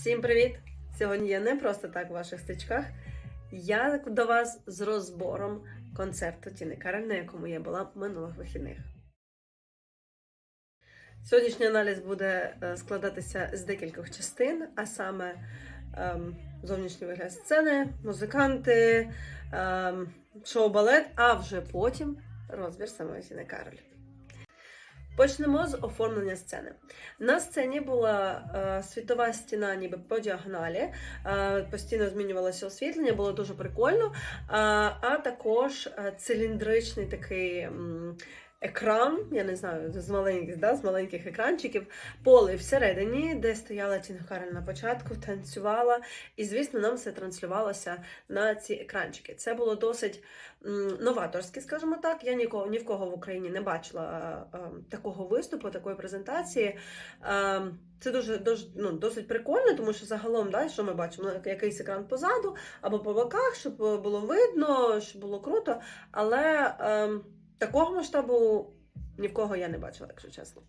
Всім привіт! Сьогодні я не просто так в ваших стичках. Я до вас з розбором концерту Тіни Карель, на якому я була минулих вихідних. Сьогоднішній аналіз буде е, складатися з декількох частин, а саме ем, зовнішній вигляд сцени, музиканти, ем, шоу-балет, а вже потім розбір самої Тіни Карель. Почнемо з оформлення сцени. На сцені була е, світова стіна, ніби по діагоналі. Е, постійно змінювалося освітлення, було дуже прикольно. Е, а також е, циліндричний такий. м, Екран, я не знаю, з маленьких, да, з маленьких екранчиків, поле всередині, де стояла Тіна Карель на початку, танцювала. І, звісно, нам все транслювалося на ці екранчики. Це було досить новаторське, скажімо так. Я нікого ні в кого в Україні не бачила е, е, такого виступу, такої презентації. Е, Це дуже, дуже ну, досить прикольно, тому що загалом, да, що ми бачимо, Ну, якийсь екран позаду або по боках, щоб було видно, щоб було круто. Але е, такого масштабу ні в кого я не бачила, якщо чесно.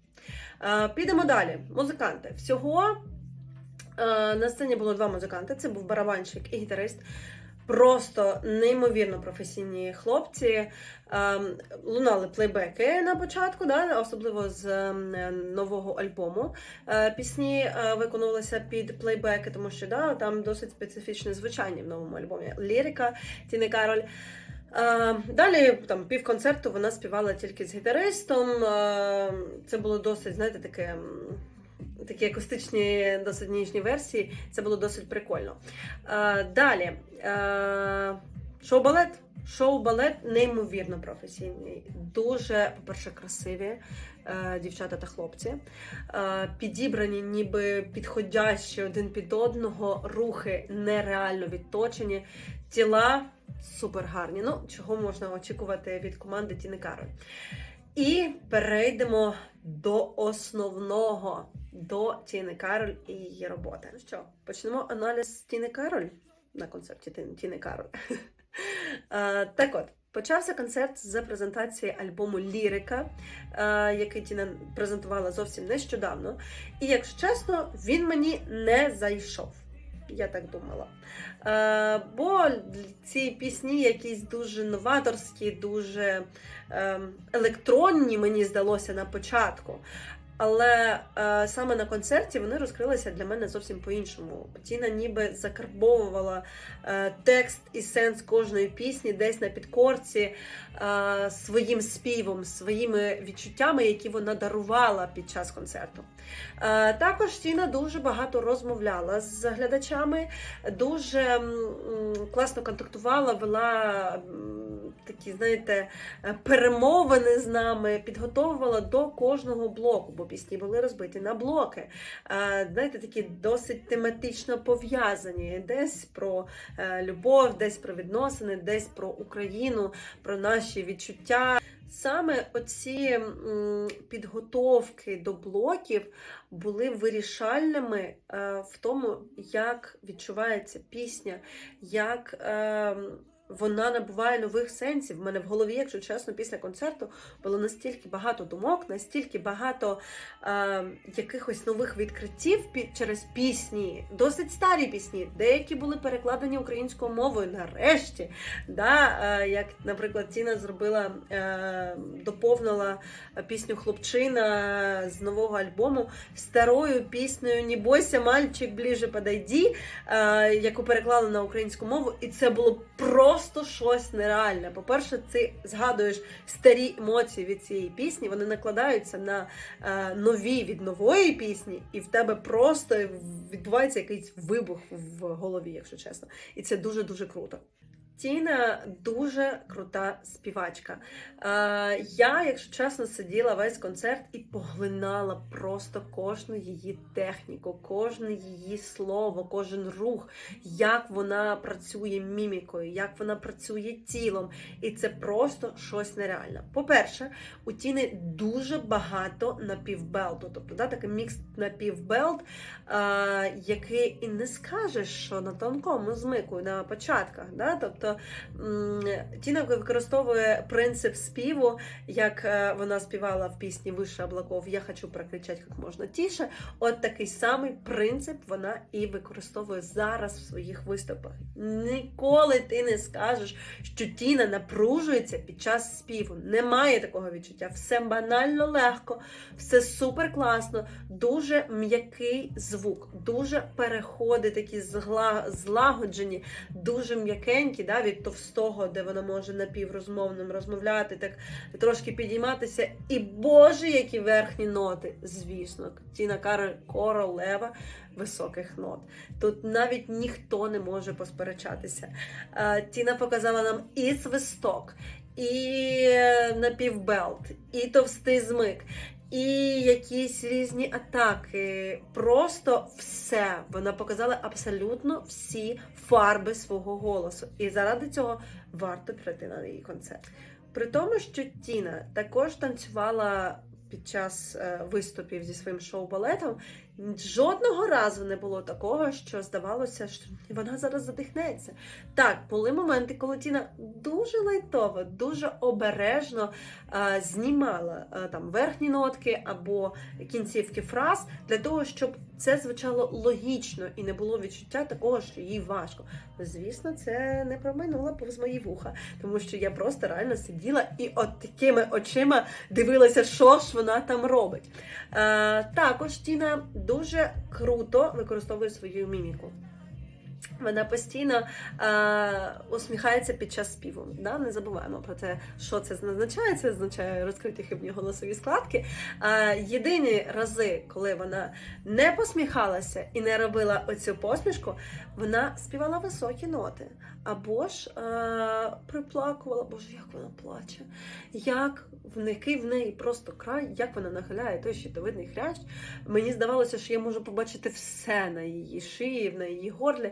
Е, Підемо далі. Музиканти. Всього е, на сцені було два музиканти: це був барабанщик і гітарист. Просто неймовірно професійні хлопці. Ем, лунали плейбеки на початку, да, особливо з ем, нового альбому. Е, пісні е, виконувалися під плейбеки, тому що да, там досить специфічне звучання в новому альбомі. Лірика Тіни Кароль. Е, Далі там півконцерту вона співала тільки з гітаристом. Е, Це було досить, знаєте, таке. Такі акустичні, досить ніжні версії. Це було досить прикольно. Е, Далі шоу-балет. Шоу-балет неймовірно професійний. Дуже, по-перше, красиві е, дівчата та хлопці. Е, підібрані, ніби підходящі один під одного, рухи нереально відточені, тіла супер гарні. Ну, чого можна очікувати від команди Тіни Кароль. І перейдемо до основного, до Тіни Кароль і її роботи. Ну що, почнемо аналіз Тіни Кароль на концерті Тіни- Кароль. Е, Так от, почався концерт з презентації альбому Лірика, е, який Тіна презентувала зовсім нещодавно. І, якщо чесно, він мені не зайшов. Я так думала. Е, бо ці пісні якісь дуже новаторські, дуже е, електронні, мені здалося на початку. Але е, саме на концерті вони розкрилися для мене зовсім по-іншому. Тіна ніби закарбовувала е, текст і сенс кожної пісні десь на підкорці е, своїм співом, своїми відчуттями, які вона дарувала під час концерту. Е, також Тіна дуже багато розмовляла з глядачами, дуже м, м, класно контактувала, вела такі, знаєте, е, перемовини з нами, підготовувала до кожного блоку, бо пісні були розбиті на блоки. Е, Знаєте, такі досить тематично пов'язані. Десь про е, любов, десь про відносини, десь про Україну, про наші відчуття. Саме оці підготовки до блоків були вирішальними е, в тому, як відчувається пісня, як е, вона набуває нових сенсів. В мене в голові, якщо чесно, після концерту було настільки багато думок, настільки багато е, якихось нових відкриттів під, через пісні, досить старі пісні. Деякі були перекладені українською мовою нарешті. Да? Е, як, наприклад, Тіна зробила, е, доповнила пісню Хлопчина з нового альбому старою піснею «Не мальчик, ближе подойди», е, яку переклали на українську мову, і це було просто щось нереальне. По-перше, ти згадуєш старі емоції від цієї пісні, вони накладаються на е, нові від нової пісні, і в тебе просто відбувається якийсь вибух в голові, якщо чесно. І це дуже дуже круто. Тіна дуже крута співачка. Е, я, якщо чесно, сиділа весь концерт і поглинала просто кожну її техніку, кожне її слово, кожен рух, як вона працює мімікою, як вона працює тілом. І це просто щось нереальне. По-перше, у Тіни дуже багато напівбелту, тобто да, такий мікс напівбелт, е, який і не скажеш, що на тонкому змику на початках. Да? Тобто що Тіна використовує принцип співу, як е, вона співала в пісні Вище облаков Я хочу прокричати як можна тіше. От такий самий принцип вона і використовує зараз в своїх виступах. Ніколи ти не скажеш, що Тіна напружується під час співу. Немає такого відчуття. Все банально легко, все супер класно, дуже м'який звук, дуже переходи такі злагоджені, дуже м'якенькі, да, від товстого, де вона може напіврозмовним розмовляти, так трошки підійматися. І Боже, які верхні ноти, звісно, Тіна Кароль королева високих нот. Тут навіть ніхто не може посперечатися. Е, Тіна показала нам і свисток, і напівбелт, і товстий змик. І якісь різні атаки. Просто все. Вона показала абсолютно всі фарби свого голосу. І заради цього варто прийти на її концерт. При тому, що Тіна також танцювала під час е, виступів зі своїм шоу-балетом, жодного разу не було такого, що здавалося, що вона зараз задихнеться. Так, були моменти, коли Тіна дуже лайтово, дуже обережно е, знімала е, там верхні нотки або кінцівки фраз для того, щоб це звучало логічно і не було відчуття такого, що їй важко. Звісно, це не проминуло повз мої вуха, тому що я просто реально сиділа і от такими очима дивилася, що ж вона там робить. Е, також Тіна дуже круто використовує свою міміку. Вона постійно е, усміхається під час співу. Да? Не забуваємо про те, що це означає. Це означає розкриті хибні голосові складки. Е, єдині рази, коли вона не посміхалася і не робила оцю посмішку, вона співала високі ноти. Або ж е, приплакувала, боже, як вона плаче, як в в неї просто край, як вона нахиляє той щитовидний хрящ. Мені здавалося, що я можу побачити все на її шиї, на її горлі.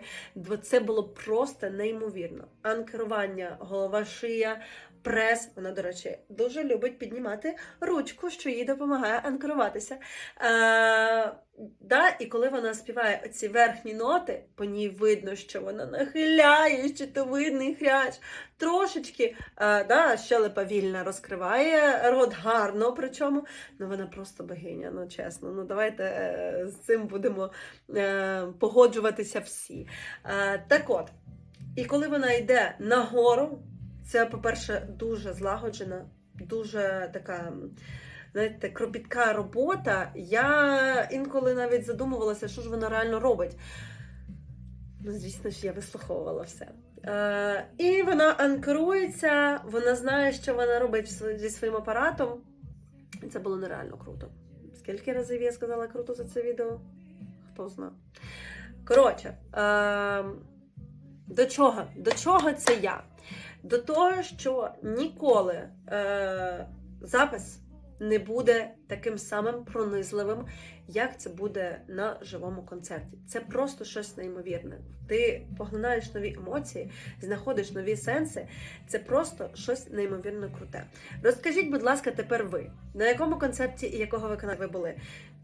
Це було просто неймовірно. Анкерування, голова, шия, прес. Вона, до речі, дуже любить піднімати ручку, що їй допомагає анкеруватися. Е, да, і коли вона співає оці верхні ноти, по ній видно, що вона нахиляє щитовидний хрящ. Трошечки е, да, щелепа вільна розкриває рот гарно, причому ну вона просто богиня, ну чесно. Ну давайте е, з цим будемо е, погоджуватися всі. Е, так от, і коли вона йде нагору, це, по-перше, дуже злагоджена, дуже така. Знаєте, кропітка робота. Я інколи навіть задумувалася, що ж вона реально робить. Ну, звісно ж, я вислуховувала все. Е, і вона анкерується, вона знає, що вона робить зі- своїм апаратом. І це було нереально круто. Скільки разів я сказала круто за це відео? Хто знає. Коротше, е, до чого? До чого це я? До того, що ніколи е, запис не буде таким самим пронизливим, як це буде на живому концерті. Це просто щось неймовірне. Ти поглинаєш нові емоції, знаходиш нові сенси. Це просто щось неймовірно круте. Розкажіть, будь ласка, тепер ви на якому концерті і якого виконавця ви були?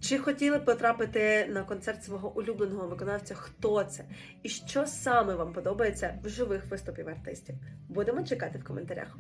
Чи хотіли потрапити на концерт свого улюбленого виконавця? Хто це? І що саме вам подобається в живих виступів артистів? Будемо чекати в коментарях.